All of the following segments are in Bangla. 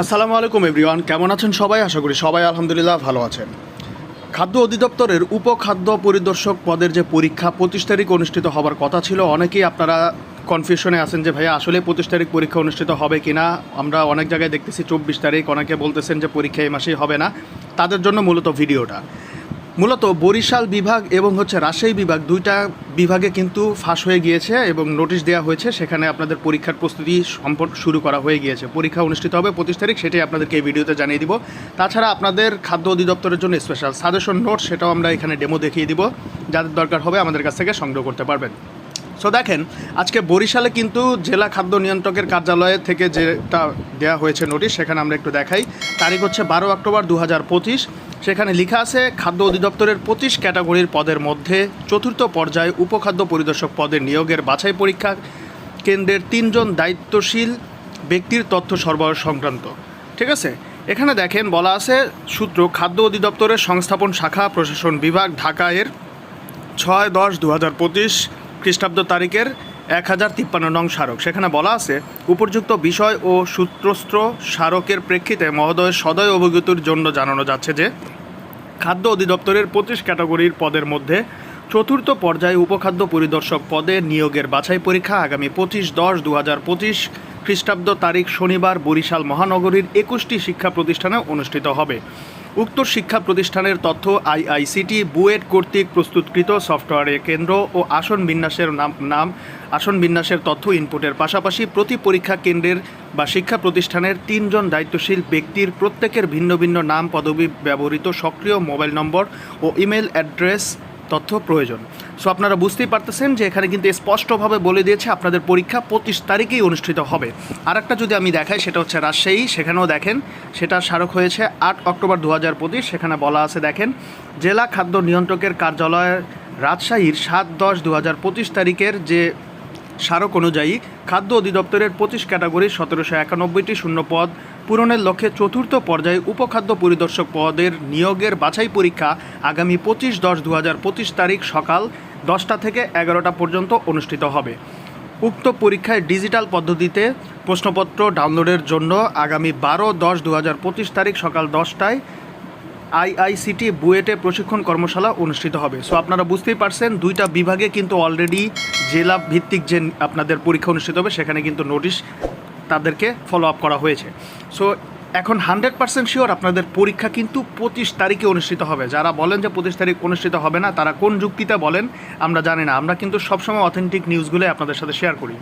আসসালামু আলাইকুম, এভরিওয়ান। কেমন আছেন সবাই? আশা করি সবাই আলহামদুলিল্লাহ ভালো আছেন। খাদ্য অধিদপ্তরের উপখাদ্য পরিদর্শক পদের যে পরীক্ষা, পঁচিশ তারিখ অনুষ্ঠিত হবার কথা ছিল, অনেকেই আপনারা কনফিউশনে আছেন যে, ভাইয়া, আসলে পঁচিশ তারিখ পরীক্ষা অনুষ্ঠিত হবে কি না আমরা অনেক জায়গায় দেখতেছি, চব্বিশ তারিখ অনেকে বলতেছেন যে, পরীক্ষা এই মাসেই হবে না। তাদের জন্য মূলত ভিডিওটা। মূলত বরিশাল বিভাগ এবং হচ্ছে রাজশাহী বিভাগ দুইটা বিভাগে কিন্তু ফাঁস হয়ে গিয়েছে এবং নোটিশ দেওয়া হয়েছে। সেখানে আপনাদের পরীক্ষার প্রস্তুতি সম্পর্ক শুরু করা হয়ে গিয়েছে। পরীক্ষা অনুষ্ঠিত হবে পঁচিশ তারিখ, সেটাই আপনাদেরকে এই ভিডিওতে জানিয়ে দিব। তাছাড়া আপনাদের খাদ্য অধিদপ্তরের জন্য স্পেশাল সাজেশন নোট সেটাও আমরা এখানে ডেমো দেখিয়ে দিব। যাদের দরকার হবে আমাদের কাছ থেকে সংগ্রহ করতে পারবেন। সো দেখেন, আজকে বরিশালে কিন্তু জেলা খাদ্য নিয়ন্ত্রকের কার্যালয়ে থেকে যেটা দেওয়া হয়েছে নোটিশ, সেখানে আমরা একটু দেখাই। তারিখ হচ্ছে বারো অক্টোবর দু হাজার পঁচিশ। সেখানে লেখা আছে, খাদ্য অধিদপ্তরের পঁচিশ ক্যাটাগরির পদের মধ্যে চতুর্থ পর্যায়ে উপখাদ্য পরিদর্শক পদের নিয়োগের বাছাই পরীক্ষা কেন্দ্রের তিনজন দায়িত্বশীল ব্যক্তির তথ্য সরবরাহ সংক্রান্ত। ঠিক আছে? এখানে দেখেন, বলা আছে, সূত্র, খাদ্য অধিদপ্তরের সংস্থাপন শাখা প্রশাসন বিভাগ ঢাকা এর ছয় দশ দু হাজার পঁচিশ খ্রিস্টাব্দ তারিখের এক হাজার তিপ্পান্ন নং স্মারক। সেখানে বলা আছে, উপযুক্ত বিষয় ও সূত্রস্ত্র স্মারকের প্রেক্ষিতে মহোদয়ের সদয় অভিজ্ঞতার জন্য জানানো যাচ্ছে যে, খাদ্য অধিদপ্তরের পঁচিশ ক্যাটাগরির পদের মধ্যে চতুর্থ পর্যায়ে উপখাদ্য পরিদর্শক পদে নিয়োগের বাছাই পরীক্ষা আগামী পঁচিশ দশ দু হাজার পঁচিশ খ্রিস্টাব্দ তারিখ শনিবার বরিশাল মহানগরীর একুশটি শিক্ষা প্রতিষ্ঠানে অনুষ্ঠিত হবে। উক্ত শিক্ষা প্রতিষ্ঠানের তথ্য আইআইসিটি বুয়েট কর্তৃক প্রস্তুতকৃত সফটওয়্যারের কেন্দ্র ও আসন বিন্যাসের নাম নাম, আসন বিন্যাসের তথ্য ইনপুটের পাশাপাশি প্রতি পরীক্ষা কেন্দ্রের বা শিক্ষা প্রতিষ্ঠানের তিনজন দায়িত্বশীল ব্যক্তির প্রত্যেকের ভিন্ন ভিন্ন নাম, পদবি ব্যবহৃত সক্রিয় মোবাইল নম্বর ও ইমেল অ্যাড্রেস তথ্য প্রয়োজন। সো আপনারা বুঝতেই পারতেছেন যে এখানে কিন্তু স্পষ্টভাবে বলে দিয়েছে আপনাদের পরীক্ষা পঁচিশ তারিখেই অনুষ্ঠিত হবে। আর একটা যদি আমি দেখাই, সেটা হচ্ছে রাজশাহী। সেখানেও দেখেন, সেটা স্মারক হয়েছে আট অক্টোবর দু হাজার পঁচিশ। সেখানে বলা আছে, দেখেন, জেলা খাদ্য নিয়ন্ত্রকের কার্যালয় রাজশাহীর সাত দশ দু হাজার পঁচিশ তারিখের যে স্মারক অনুযায়ী খাদ্য অধিদপ্তরের পঁচিশ ক্যাটাগরির সতেরোশো একানব্বইটি শূন্য পদ পূরণের লক্ষ্যে চতুর্থ পর্যায়ে উপখাদ্য পরিদর্শক পদের নিয়োগের বাছাই পরীক্ষা আগামী পঁচিশ দশ দু পঁচিশ তারিখ সকাল দশটা থেকে এগারোটা পর্যন্ত অনুষ্ঠিত হবে। উক্ত পরীক্ষায় ডিজিটাল পদ্ধতিতে প্রশ্নপত্র ডাউনলোডের জন্য আগামী বারো দশ দু তারিখ সকাল দশটায় আইআইসিটি বুয়েটে প্রশিক্ষণ কর্মশালা অনুষ্ঠিত হবে। সো আপনারা বুঝতেই পারছেন, দুইটা বিভাগে কিন্তু অলরেডি জেলা ভিত্তিক যে আপনাদের পরীক্ষা অনুষ্ঠিত হবে, সেখানে কিন্তু নোটিশ তাদেরকে ফলো আপ করা হয়েছে। সো এখন হান্ড্রেড পার্সেন্ট শিওর আপনাদের পরীক্ষা কিন্তু পঁচিশ তারিখে অনুষ্ঠিত হবে। যারা বলেন যে পঁচিশ তারিখ অনুষ্ঠিত হবে না, তারা কোন যুক্তিতে বলেন, আমরা জানি না। আমরা কিন্তু সবসময় অথেন্টিক নিউজগুলোই আপনাদের সাথে শেয়ার করি।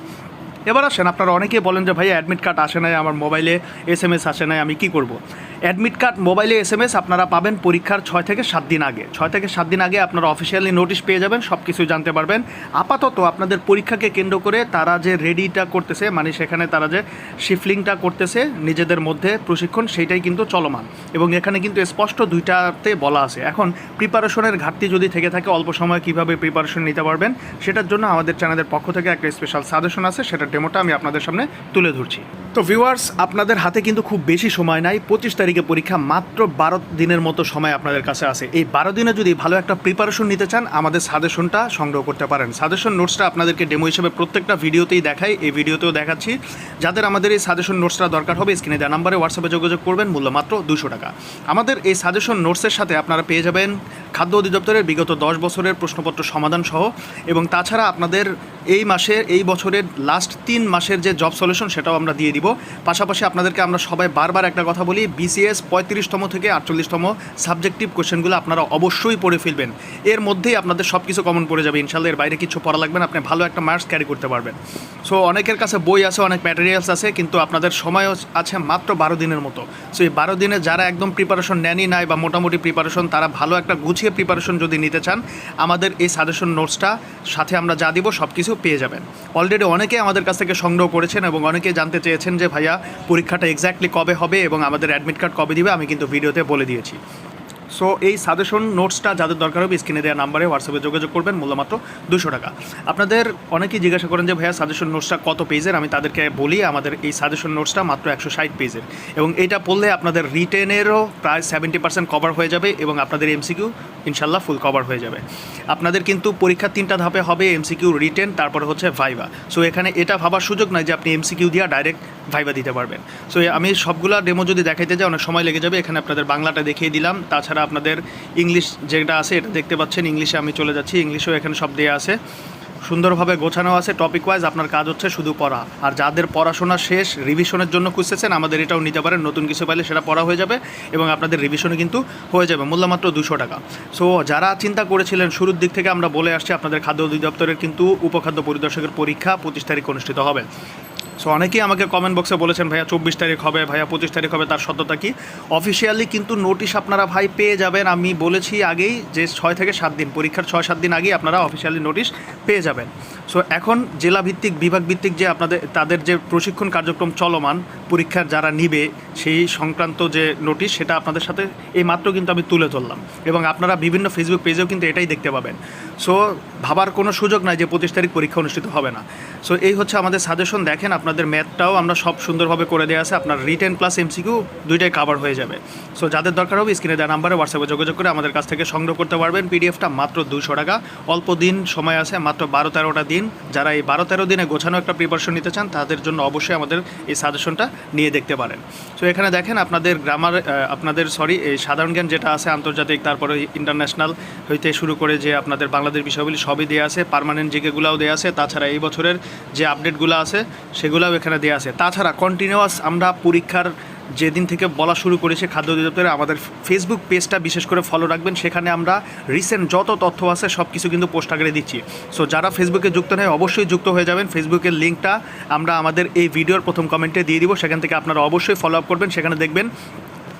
এবার আসেন, আপনারা অনেকেই বলেন যে, ভাই অ্যাডমিট কার্ড আসে নাই, আমার মোবাইলে এস এম এস আসে নাই, আমি কি করব? অ্যাডমিট কার্ড মোবাইলে এস এম এস আপনারা পাবেন পরীক্ষার ছয় থেকে সাত দিন আগে। ছয় থেকে সাত দিন আগে আপনারা অফিসিয়ালি নোটিশ পেয়ে যাবেন সব কিছু জানতে পারবেন। আপাতত আপনাদের পরীক্ষাকে কেন্দ্র করে তারা যে রেডিটা করতেছে মানে সেখানে তারা যে শিফলিংটা করতেছে, নিজেদের মধ্যে প্রশিক্ষণ, সেইটাই কিন্তু চলমান। এবং এখানে কিন্তু স্পষ্ট দুইটাতে বলা আছে। এখন প্রিপারেশনের ঘাটতি যদি থেকে থাকে, অল্প সময় কীভাবে প্রিপারেশন নিতে পারবেন, সেটার জন্য আমাদের চ্যানেলের পক্ষ থেকে একটা স্পেশাল সাজেশন আছে, সেটা ডেমোটা আমি আপনাদের সামনে তুলে ধরছি। তো ভিউয়ার্স আপনাদের হাতে কিন্তু খুব বেশি সময় নাই। পঁচিশ তারিখে পরীক্ষা মাত্র বারো দিনের মতো সময় আপনাদের কাছে আছে। এই বারো দিনে যদি ভালো একটা প্রিপারেশন নিতে চান, আমাদের সাজেশনটা সংগ্রহ করতে পারেন। সাজেশন নোটসটা আপনাদেরকে ডেমো হিসেবে প্রত্যেকটা ভিডিওতেই দেখাই। এই ভিডিওতেও দেখাচ্ছি। যাদের আমাদের এই সাজেশন নোটসটা দরকার হবে স্ক্রিনে দেওয়া নাম্বারে হোয়াটসঅ্যাপে যোগাযোগ করবেন, মূল্য মাত্র দুশো টাকা। আমাদের এই সাজেশন নোটসের সাথে আপনারা পেয়ে যাবেন খাদ্য অধিদপ্তরের বিগত দশ বছরের প্রশ্নপত্র সমাধান সহ এবং তাছাড়া আপনাদের এই মাসের, এই বছরের লাস্ট তিন মাসের যে জব সলিউশন সেটাও আমরা দিয়ে দিব। পাশাপাশি আপনাদেরকে আমরা সবাই বারবার একটা কথা বলি বিসিএস পঁয়ত্রিশতম থেকে আটচল্লিশতম সাবজেক্টিভ কোশ্চেনগুলো আপনারা অবশ্যই পড়ে ফেলবেন। এর মধ্যেই আপনাদের সব কিছু কমন পড়ে যাবে ইনশাল্লাহ এর বাইরে কিছু পড়া লাগবে না, আপনি ভালো একটা মার্কস ক্যারি করতে পারবেন। সো অনেকের কাছে বই আছে, অনেক ম্যাটেরিয়ালস আছে, কিন্তু আপনাদের সময় আছে মাত্র বারো দিনের মতো। সো এই বারো দিনে যারা একদম প্রিপারেশন নেনই নাই বা মোটামুটি প্রিপারেশন তারা ভালো একটা গুছিয়ে প্রিপারেশন যদি নিতে চান, আমাদের এই সাজেশন নোটসটা সাথে আমরা যা দিব সব কিছু পেয়ে যাবেন। অলরেডি অনেকে আমাদের কাছ থেকে সংগ্রহ করেছেন এবং অনেকে জানতে চেয়েছেন যে, ভাইয়া, পরীক্ষাটা এক্স্যাক্টলি কবে হবে এবং আমাদের অ্যাডমিট কার্ড কবে দিবে, আমি কিন্তু ভিডিওতে বলে দিয়েছি। সো এই সাজেশন নোটসটা যাদের দরকার হবে স্ক্রিনে দেওয়া নাম্বারে হোয়াটসঅ্যাপে যোগাযোগ করবেন মূল্য মাত্র দুশো টাকা। আপনাদের অনেকেই জিজ্ঞাসা করেন যে, ভাইয়া সাজেশন নোটসটা কত পেজের আমি তাদেরকে বলি, আমাদের এই সাজেশন নোটসটা মাত্র একশো ষাট পেজের এবং এটা পড়লে আপনাদের রিটেনেরও প্রায় সেভেন্টি পার্সেন্ট কভার হয়ে যাবে এবং আপনাদের এমসিকিউ ইনশাল্লাহ ফুল কভার হয়ে যাবে। আপনাদের কিন্তু পরীক্ষার তিনটা ধাপে হবে এমসিকিউ রিটেন তারপরে হচ্ছে ভাইবা সো এখানে এটা ভাবার সুযোগ নয় যে, আপনি এমসিকিউ দিয়ে ডাইরেক্ট ভাইবা দিতে পারবেন। সো আমি সবগুলা ডেমো যদি দেখাইতে যাই, অনেক সময় লেগে যাবে। এখানে আপনাদের বাংলাটা দেখিয়ে দিলাম। তাছাড়া আপনাদের ইংলিশ যেটা আছে এটা দেখতে পাচ্ছেন। ইংলিশে আমি চলে যাচ্ছি। ইংলিশেও এখানে সব দেওয়া আছে। সুন্দরভাবে গোছানো আছে। টপিক ওয়াইজ আপনার কাজ হচ্ছে শুধু পড়া। আর যাদের পড়াশোনা শেষ রিভিশনের জন্য খুঁজতেছেন, আমাদের এটাও নিতে পারেন। নতুন কিছু পাইলে সেটা পড়া হয়ে যাবে এবং আপনাদের রিভিশনও কিন্তু হয়ে যাবে। মূল্য মাত্র দুশো টাকা। সো যারা চিন্তা করেছিলেন, শুরুর দিক থেকে আমরা বলে আসছি, আপনাদের খাদ্য অধিদপ্তরের কিন্তু উপখাদ্য পরিদর্শকের পরীক্ষা পঁচিশ তারিখ অনুষ্ঠিত হবে। সো অনেকেই আমাকে কমেন্ট বক্সে বলেছেন, ভাইয়া, চব্বিশ তারিখ হবে, ভাইয়া, পঁচিশ তারিখ হবে, তার সত্যতা কি? অফিসিয়ালি কিন্তু নোটিশ আপনারা ভাই পেয়ে যাবেন। আমি বলেছি আগেই যে ছয় থেকে সাত দিন, পরীক্ষার ছয়, সাত দিন আগেই আপনারা অফিসিয়ালি নোটিশ পেয়ে যাবেন। সো এখন জেলা ভিত্তিক বিভাগ ভিত্তিক যে আপনাদের, তাদের যে প্রশিক্ষণ কার্যক্রম চলমান, পরীক্ষার যারা নিবে, সেই সংক্রান্ত যে নোটিশ সেটা আপনাদের সাথে এই মাত্র কিন্তু আমি তুলে ধরলাম। এবং আপনারা বিভিন্ন ফেসবুক পেজেও কিন্তু এটাই দেখতে পাবেন। সো ভাবার কোনো সুযোগ নাই যে পঁচিশ তারিখ পরীক্ষা অনুষ্ঠিত হবে না। সো এই হচ্ছে আমাদের সাজেশন দেখেন আপনাদের ম্যাথটাও আমরা সব সুন্দরভাবে করে দেওয়া আছে। আপনার রিটেন প্লাস এমসিকিউ দুইটাই কাভার হয়ে যাবে। সো যাদের দরকার হবে স্ক্রিনে দেওয়া নাম্বারে হোয়াটসঅ্যাপে যোগাযোগ করে আমাদের কাছ থেকে সংগ্রহ করতে পারবেন। পিডিএফটা মাত্র দুশো টাকা। অল্প দিন সময় আছে, মাত্র বারো তেরোটা দিন। যারা এই বারো তেরো দিনে গোছানো একটা প্রিপারেশন নিতে চান, তাদের জন্য অবশ্যই আমাদের এই সাজেশনটা নিয়ে দেখতে পারেন। সো এখানে দেখেন আপনাদের গ্রামার আপনাদের সরি এই সাধারণ জ্ঞান যেটা আছে, আন্তর্জাতিক, তারপরে ইন্টারন্যাশনাল হইতে শুরু করে যে আপনাদের বাংলাদেশ বিষয়গুলি সবই দেওয়া আছে। পার্মানেন্ট জিকেগুলোও দেওয়া আছে। তাছাড়া এই বছরের যে আপডেটগুলো আছে সেগুলোও এখানে দেওয়া আছে। তাছাড়া কন্টিনিউয়াস আমরা পরীক্ষার যেদিন থেকে বলা শুরু করেছে খাদ্য অধিদপ্তরে আমাদের ফেসবুক পেজটা বিশেষ করে ফলো রাখবেন। সেখানে আমরা রিসেন্ট যত তথ্য আছে সব কিছু কিন্তু পোস্ট আগে দিচ্ছি। সো যারা ফেসবুকে যুক্ত নেয়, অবশ্যই যুক্ত হয়ে যাবেন। ফেসবুকের লিঙ্কটা আমরা আমাদের এই ভিডিওর প্রথম কমেন্টে দিয়ে দিব। সেখান থেকে আপনারা অবশ্যই ফলো আপ করবেন। সেখানে দেখবেন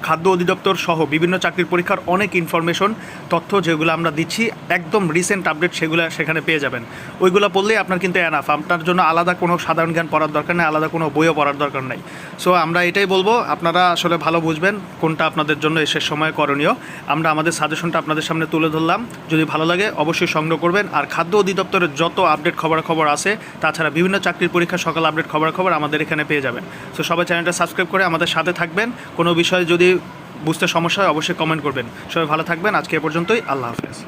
খাদ্য অধিদপ্তর সহ বিভিন্ন চাকরির পরীক্ষার অনেক ইনফরমেশন তথ্য যেগুলো আমরা দিচ্ছি, একদম রিসেন্ট আপডেট সেগুলো সেখানে পেয়ে যাবেন। ওইগুলো পড়লেই আপনার কিন্তু এনাফ আপনার জন্য আলাদা কোনো সাধারণ জ্ঞান পড়ার দরকার নেই, আলাদা কোনো বইও পড়ার দরকার নেই। সো আমরা এটাই বলব, আপনারা আসলে ভালো বুঝবেন কোনটা আপনাদের জন্য শেষ সময় করণীয়। আমরা আমাদের সাজেশনটা আপনাদের সামনে তুলে ধরলাম। যদি ভালো লাগে, অবশ্যই সংগ্রহ করবেন। আর খাদ্য অধিদপ্তরের যত আপডেট খবরাখবর আছে, তাছাড়া বিভিন্ন চাকরির পরীক্ষা, সকাল আপডেট খবরাখবর আমাদের এখানে পেয়ে যাবেন। সো সবাই চ্যানেলটা সাবস্ক্রাইব করে আমাদের সাথে থাকবেন। কোনো বিষয়ে যদি বুঝতে সমস্যা হয় অবশ্যই কমেন্ট করবেন। সবাই ভালো থাকবেন আজকে এ পর্যন্তই আল্লাহ হাফেজ।